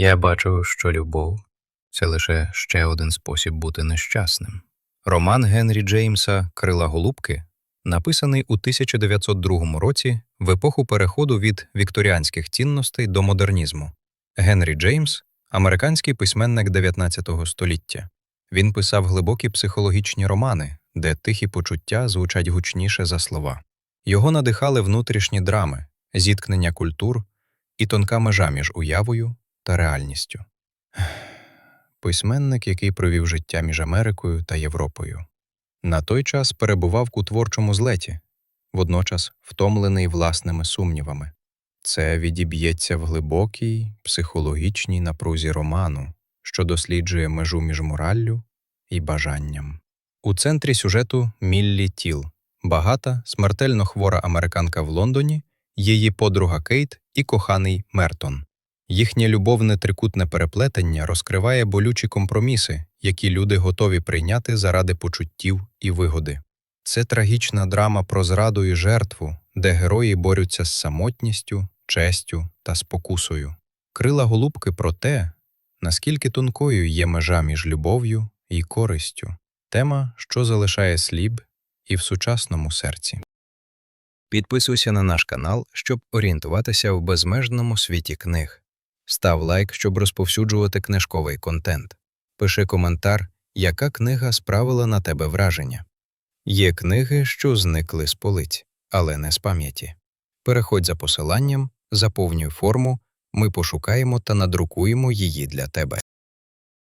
Я бачу, що любов це лише ще один спосіб бути нещасним. Роман Генрі Джеймса Крила Голубки написаний у 1902 році в епоху переходу від вікторіанських цінностей до модернізму. Генрі Джеймс американський письменник 19 століття. Він писав глибокі психологічні романи, де тихі почуття звучать гучніше за слова. Його надихали внутрішні драми, зіткнення культур і тонка межа між уявою та реальністю. Письменник, який провів життя між Америкою та Європою. На той час перебував у творчому злеті, водночас втомлений власними сумнівами. Це відіб'ється в глибокій психологічній напрузі роману, що досліджує межу між мораллю і бажанням. У центрі сюжету Міллі Тіл, багата, смертельно хвора американка в Лондоні, її подруга Кейт і коханий Мертон. Їхнє любовне трикутне переплетення розкриває болючі компроміси, які люди готові прийняти заради почуттів і вигоди. Це трагічна драма про зраду і жертву, де герої борються з самотністю, честю та спокусою. Крила голубки про те, наскільки тонкою є межа між любов'ю і користю, тема, що залишає слід і в сучасному серці. Підписуйся на наш канал, щоб орієнтуватися в безмежному світі книг. Став лайк, щоб розповсюджувати книжковий контент. Пиши коментар, яка книга справила на тебе враження. Є книги, що зникли з полиць, але не з пам'яті. Переходь за посиланням, заповнюй форму, ми пошукаємо та надрукуємо її для тебе.